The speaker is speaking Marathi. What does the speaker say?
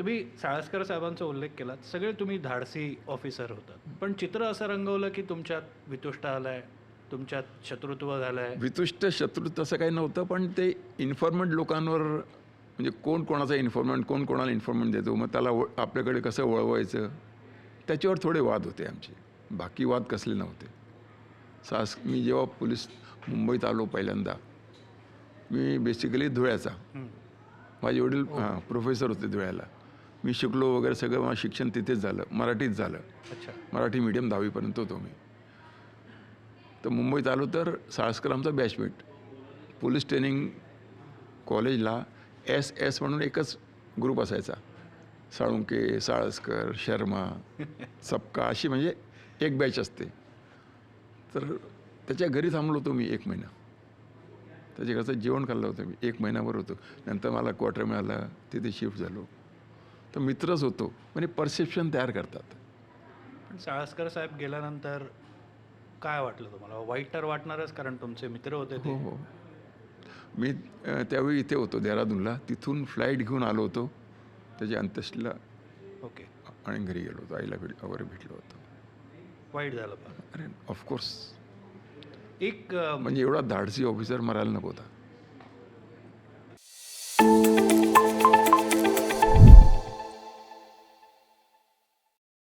तुम्ही साळसकर साहेबांचा उल्लेख केला सगळे तुम्ही धाडसी ऑफिसर होतात. पण चित्र असं रंगवलं की तुमच्यात वितुष्ट आलाय तुमच्यात शत्रुत्व झालंय? वितुष्ट शत्रू तसं काही नव्हतं पण ते इन्फॉर्मंट लोकांवर म्हणजे कोण कोणाचा इन्फॉर्मंट कोण कोणाला इन्फॉर्मंट देतो? मग त्याला आपल्याकडे कसं वळवायचं? त्याच्यावर थोडे वाद होते आमचे. बाकी वाद कसले नव्हते. सास मी जेव्हा पोलीस मुंबईत आलो पहिल्यांदा मी बेसिकली धुळ्याचा. हं. माझे वडील हां. प्रोफेसर होते धुळ्याला. मी शिकलो वगैरे सगळं माझं शिक्षण तिथेच झालं मराठीत झालं. अच्छा. मराठी मीडियम दहावीपर्यंत होतो मी. तर मुंबईत आलो तर साळसकर आमचा बॅचमेट पोलीस ट्रेनिंग कॉलेजला एस एस म्हणून एकच ग्रुप असायचा. साळुंके साळसकर शर्मा सपका अशी म्हणजे एक बॅच असते. तर त्याच्या घरी थांबलो होतो मी एक महिना. त्याच्या घरचं जेवण खाल्लं होतं मी. एक महिनाभर होतो. नंतर मला क्वार्टर मिळाला तिथे शिफ्ट झालो. तर मित्रच होतो. म्हणजे परसेप्शन तयार करतात. पण साळसकर साहेब गेल्यानंतर काय वाटलं तुम्हाला? वाईट तर वाटणारच कारण तुमचे मित्र होते हो ते. हो मी त्यावेळी इथे होतो देहरादूनला. तिथून फ्लाईट घेऊन आलो होतो. त्याच्या अंत्येष्टीला ओके. आणि घरी गेलो होतो. आईला भेट वगैरे भेटलो होतो. वाईट झालं पण. अरे ऑफकोर्स एक म्हणजे एवढा धाडसी ऑफिसर मरायला नको होता.